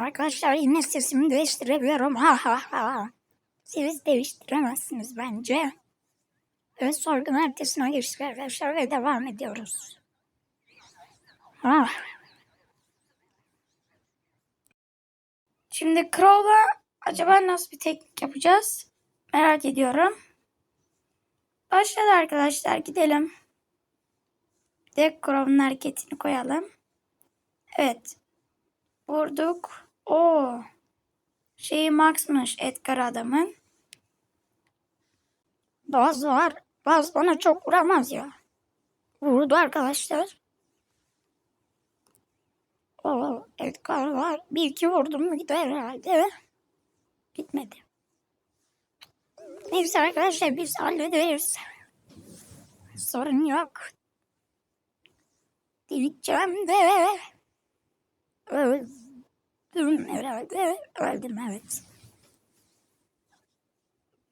Arkadaşlar yine sesimi değiştirebiliyorum. Ha ha ha. Siz değiştiremezsiniz bence. Evet sorgun ertesine geçtik arkadaşlar ve devam ediyoruz. Ah. Şimdi Crow'la acaba nasıl bir teknik yapacağız? Merak ediyorum. Başladı arkadaşlar gidelim. Bir de Crow'un hareketini koyalım. Evet. Vurduk. O şeyi Max'mış Edgar adamın. Baz var. Baz bana çok vuramaz ya. Vurdu arkadaşlar. O Edgar var. Bir iki vurdum mu gider herhalde. Gitmedi. Neyse arkadaşlar biz hallederiz. Sorun yok. Diyeceğim de herhalde. Öldüm evet.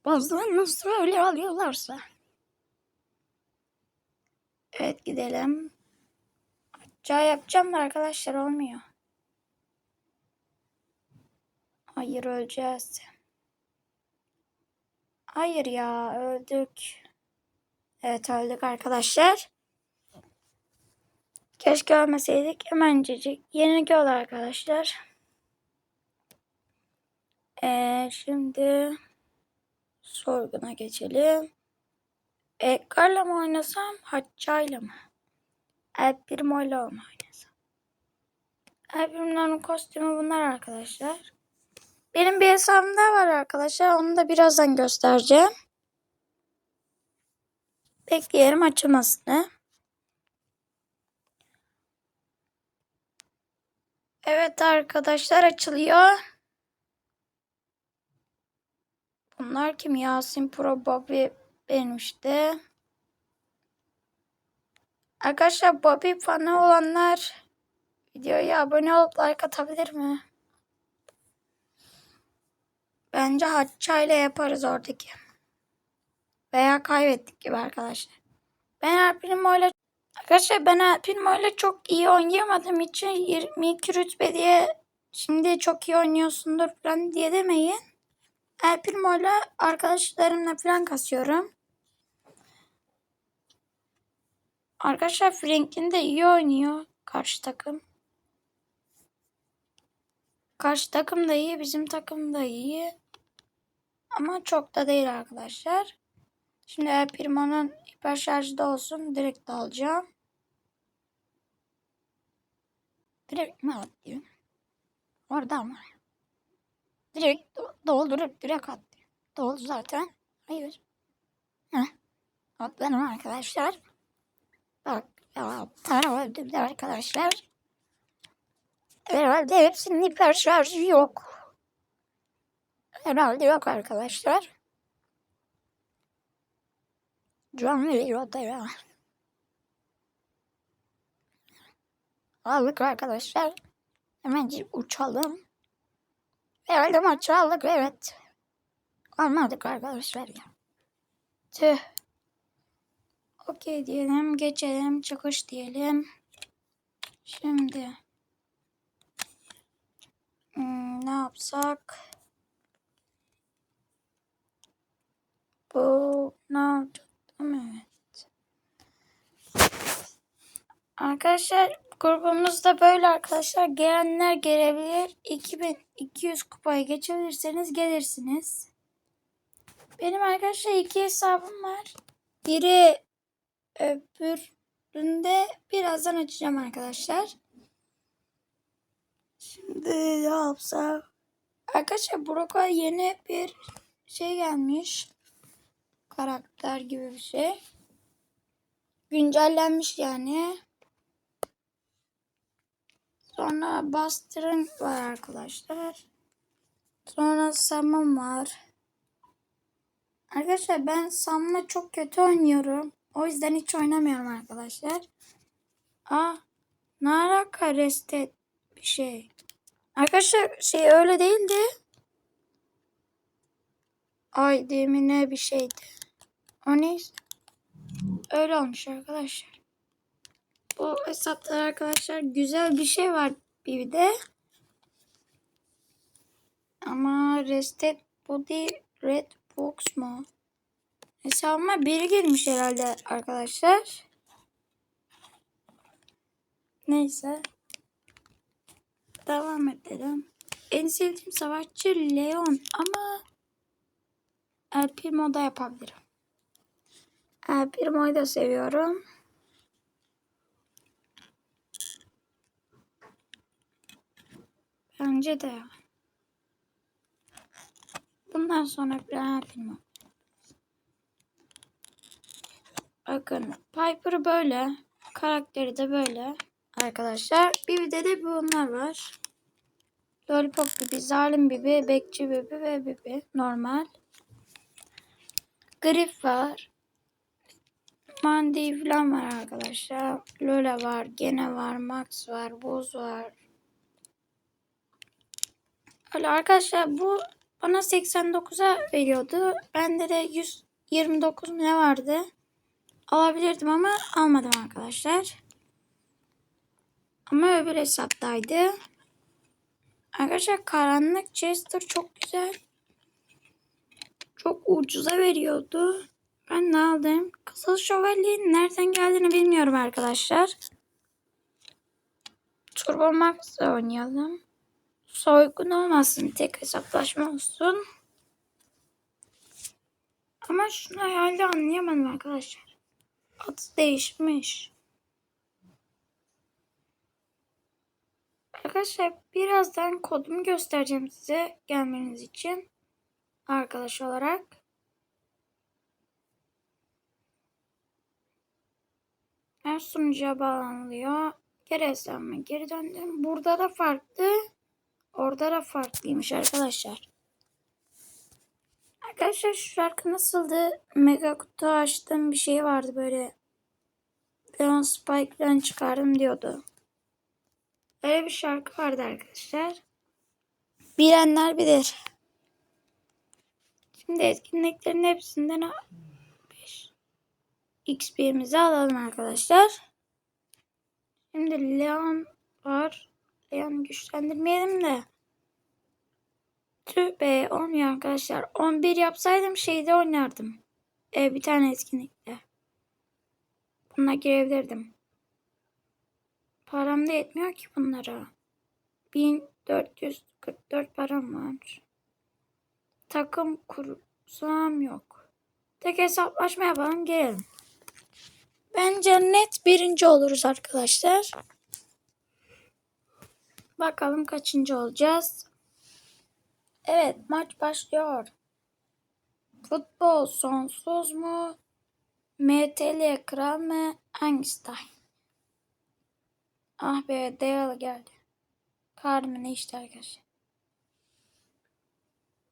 Bazen nasıl öyle alıyorlarsa. Evet gidelim. Ca yapacağım da arkadaşlar olmuyor. Hayır öleceğiz. Hayır ya öldük. Evet öldük arkadaşlar. Keşke ölmeseydik. Hemencecik yeni yol arkadaşlar. Ee, şimdi sorguna geçelim. Edgar'la mı oynasam, Hacca'yla mı? El Primo'yla mı oynasam? El Primo'nun kostümü bunlar arkadaşlar. Benim bir hesabım daha var arkadaşlar. Onu da birazdan göstereceğim. Bekleyelim açılmasını. Evet arkadaşlar açılıyor. Bunlar kim? Yasin Pro Bobby benim işte. Arkadaşlar Bobby fanı olanlar videoya abone olup like atabilir mi? Bence Hatça ile yaparız oradaki. Veya kaybettik gibi arkadaşlar. Ben Erpinimo ile Arkadaşlar ben Erpinimo ile çok iyi oynayamadığım için 22 rütbe diye şimdi çok iyi oynuyorsundur falan diye demeyin. El Primo ile arkadaşlarımla falan kasıyorum. Arkadaşlar Franklin de iyi oynuyor. Karşı takım. Karşı takım da iyi. Bizim takım da iyi. Ama çok da değil arkadaşlar. Şimdi El Primo'nun hiper şarjı da olsun. Direkt alacağım. Direkt mi atayım? Orada mı? Direkt doldurup direkt at. Doldu zaten. Hayır. Heh. Atladım arkadaşlar. Bak ya para öldürdü arkadaşlar. Herhalde hepsinin hiper şarjı yok. Herhalde yok arkadaşlar. Can veriyor da ya. Aldık arkadaşlar. Hemen uçalım. Herhalde maçı aldık evet. Almadık arkadaşlar ya. Tüh. Okey diyelim. Geçelim. Çıkış diyelim. Şimdi. Hmm, ne yapsak? Bu ne yapacaktım? Evet. Arkadaşlar grubumuzda böyle arkadaşlar. Gelenler gelebilir. 2200 kupayı geçebilirseniz gelirsiniz. Benim arkadaşlar iki hesabım var. Biri öbüründe birazdan açacağım arkadaşlar. Şimdi ne yapsam? Arkadaşlar Brock'a yeni bir şey gelmiş. Karakter gibi bir şey. Güncellenmiş yani. Sonra Buster'ın var arkadaşlar. Sonra Sam'ın var. Arkadaşlar ben Sam'la çok kötü oynuyorum. O yüzden hiç oynamıyorum arkadaşlar. Aa, ne alaka restet bir şey. Arkadaşlar şey öyle değildi. Ay demine bir şeydi. O neyse. Öyle olmuş arkadaşlar. Bu hesapta arkadaşlar güzel bir şey var bir de. Aa Rested Body Red Box mu? Hesabıma biri girmiş herhalde arkadaşlar. Neyse. Devam edelim. En sevdiğim savaşçı Leon ama El Primo'da yapabilirim. El Primo'yu da seviyorum. Bence de. Bundan sonra El Primo. Bakın Piper böyle. Karakteri de böyle. Arkadaşlar bir de de bunlar var. Lollipop Bibi, Zalim Bibi, Bekçi Bibi ve Bibi. Normal. Grif var. Mandy falan var arkadaşlar. Lola var. Gene var. Max var. Boz var. Öyle arkadaşlar bu bana 89'a veriyordu. Bende de 129 ne vardı? Alabilirdim ama almadım arkadaşlar. Ama öbür hesaptaydı. Arkadaşlar karanlık Chester çok güzel. Çok ucuza veriyordu. Ben ne aldım? Kızıl Şövalye'nin nereden geldiğini bilmiyorum arkadaşlar. Turbo Max'la oynayalım. Soygun olmasın. Tek hesaplaşma olsun. Ama şunu herhalde anlayamadım arkadaşlar. Adı değişmiş. Arkadaşlar birazdan kodumu göstereceğim size gelmeniz için. Arkadaş olarak. Her sunucuya bağlanılıyor. Geri hesabıma geri döndüm. Burada da farklı. Orada da farklıymış arkadaşlar. Arkadaşlar şu şarkı nasıldı? Mega kutu açtığım bir şey vardı böyle. Leon Spike'den çıkardım diyordu. Öyle bir şarkı vardı arkadaşlar. Bilenler bilir. Şimdi etkinliklerin hepsinden 5 XP'mizi alalım arkadaşlar. Şimdi Leon var. Leon güçlendirmeyelim de. Tüh olmuyor arkadaşlar. 11 yapsaydım şeyde oynardım. Ee, bir tane etkinlikte. Buna girebilirdim. Param da yetmiyor ki bunlara. 1444 param var. Takım kursam yok. Tek hesaplaşma yapalım gelelim. Bence net birinci oluruz arkadaşlar. Bakalım kaçıncı olacağız. Evet maç başlıyor. Futbol sonsuz mu? MTL kral mı? Einstein. Ah be Dale geldi. Ne işte arkadaşlar.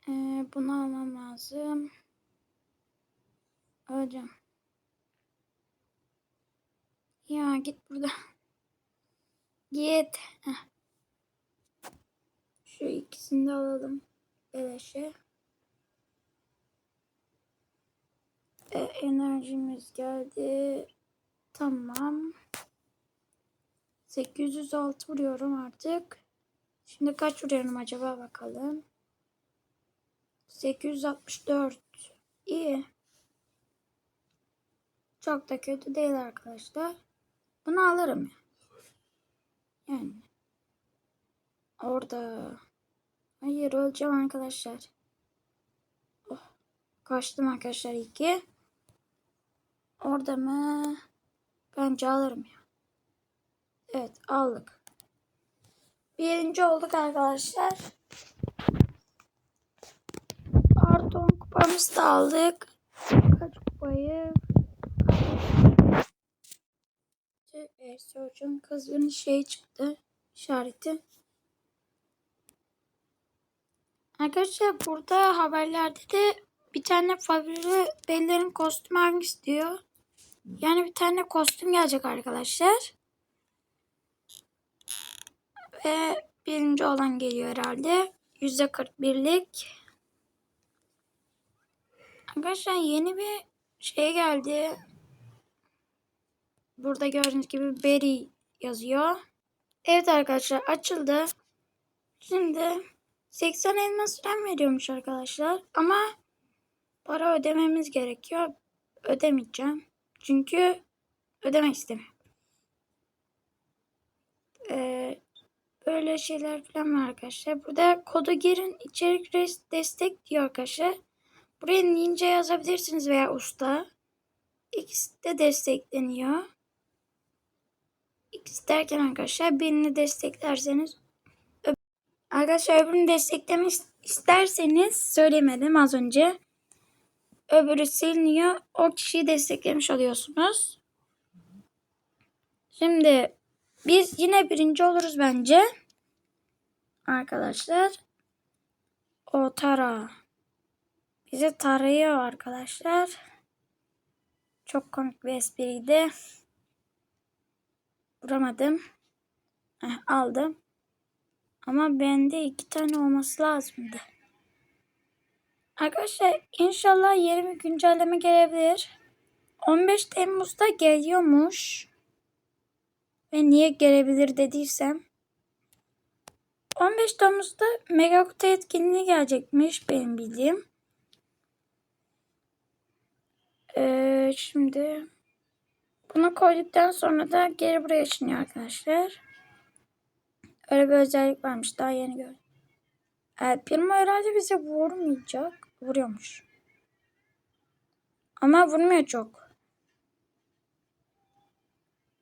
Ee, bunu almam lazım. Hocam. Ya git burada. Git. Heh. Şu ikisini de alalım. Beleşe. Ee, enerjimiz geldi. Tamam. 806 vuruyorum artık. Şimdi kaç vuruyorum acaba bakalım. 864. İyi. Çok da kötü değil arkadaşlar. Bunu alırım. Yani. Orada. Hayır öleceğim arkadaşlar. Oh. Kaçtım arkadaşlar iki. Orada mı? Bence alırım ya. Evet aldık. Birinci olduk arkadaşlar. Pardon kupamızı da aldık. Kaç kupayı? Evet, Surgeon kızgın şey çıktı. işareti. Arkadaşlar burada haberlerde de bir tane favori bellerin kostüm hangisi diyor. Yani bir tane kostüm gelecek arkadaşlar. Ve birinci olan geliyor herhalde. Yüzde 41'lik. Arkadaşlar yeni bir şey geldi. Burada gördüğünüz gibi Berry yazıyor. Evet arkadaşlar açıldı. Şimdi 80 elmas falan veriyormuş arkadaşlar. Ama para ödememiz gerekiyor. Ödemeyeceğim. Çünkü ödemek istemiyorum. Ee, böyle şeyler falan var arkadaşlar. Burada kodu girin içerik destek diyor arkadaşlar. Buraya ninja yazabilirsiniz veya usta. İkisi de destekleniyor. İkisi derken arkadaşlar birini desteklerseniz arkadaşlar öbürünü desteklemek isterseniz söylemedim az önce. Öbürü siliniyor. O kişiyi desteklemiş oluyorsunuz. Şimdi biz yine birinci oluruz bence. Arkadaşlar. O tara. Bizi tarıyor arkadaşlar. Çok komik bir espriydi. Vuramadım. Heh, aldım. Ama bende iki tane olması lazımdı. Arkadaşlar inşallah yeni bir güncelleme gelebilir. 15 Temmuz'da geliyormuş. Ve niye gelebilir dediysem. 15 Temmuz'da Mega Kutu etkinliği gelecekmiş benim bildiğim. Ee, şimdi bunu koyduktan sonra da geri buraya ışınıyor arkadaşlar. Öyle bir özellik varmış. Daha yeni gördüm. Evet, Primo herhalde bize vurmayacak. Vuruyormuş. Ama vurmuyor çok.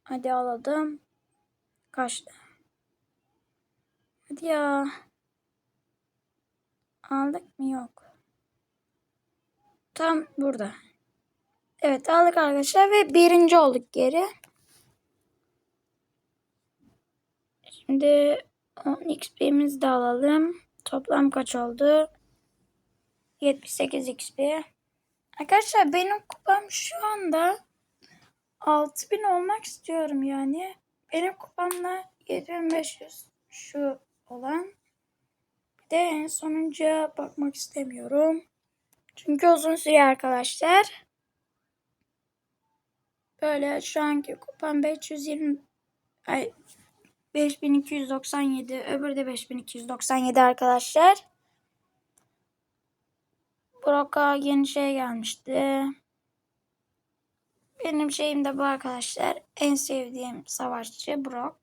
Hadi alalım. Kaçtı. Hadi ya. Aldık mı? Yok. Tam burada. Evet aldık arkadaşlar ve birinci olduk geri. Şimdi 10 XP'mizi de alalım. Toplam kaç oldu? 78 XP. Arkadaşlar benim kupam şu anda 6000 olmak istiyorum yani. Benim kupamla 7500 şu olan. Bir de en sonuncuya bakmak istemiyorum. Çünkü uzun sürüyor arkadaşlar. Böyle şu anki kupam 520 ay 5297 öbürü de 5297 arkadaşlar. Brock'a yeni şey gelmişti. Benim şeyim de bu arkadaşlar. En sevdiğim savaşçı Brock.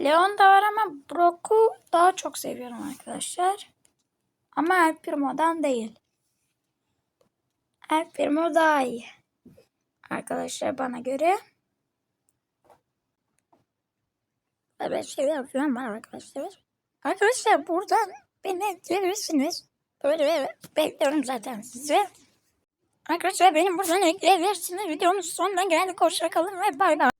Leon da var ama Brock'u daha çok seviyorum arkadaşlar. Ama El Primo'dan değil. El Primo daha iyi. Arkadaşlar bana göre. Evet şeyler falan var arkadaşlar. Arkadaşlar buradan beni ekleyebilirsiniz. Böyle bekliyorum zaten sizi. Arkadaşlar benim buradan ekleyebilirsiniz. Videomuz sonuna geldik. Hoşçakalın ve bay bay.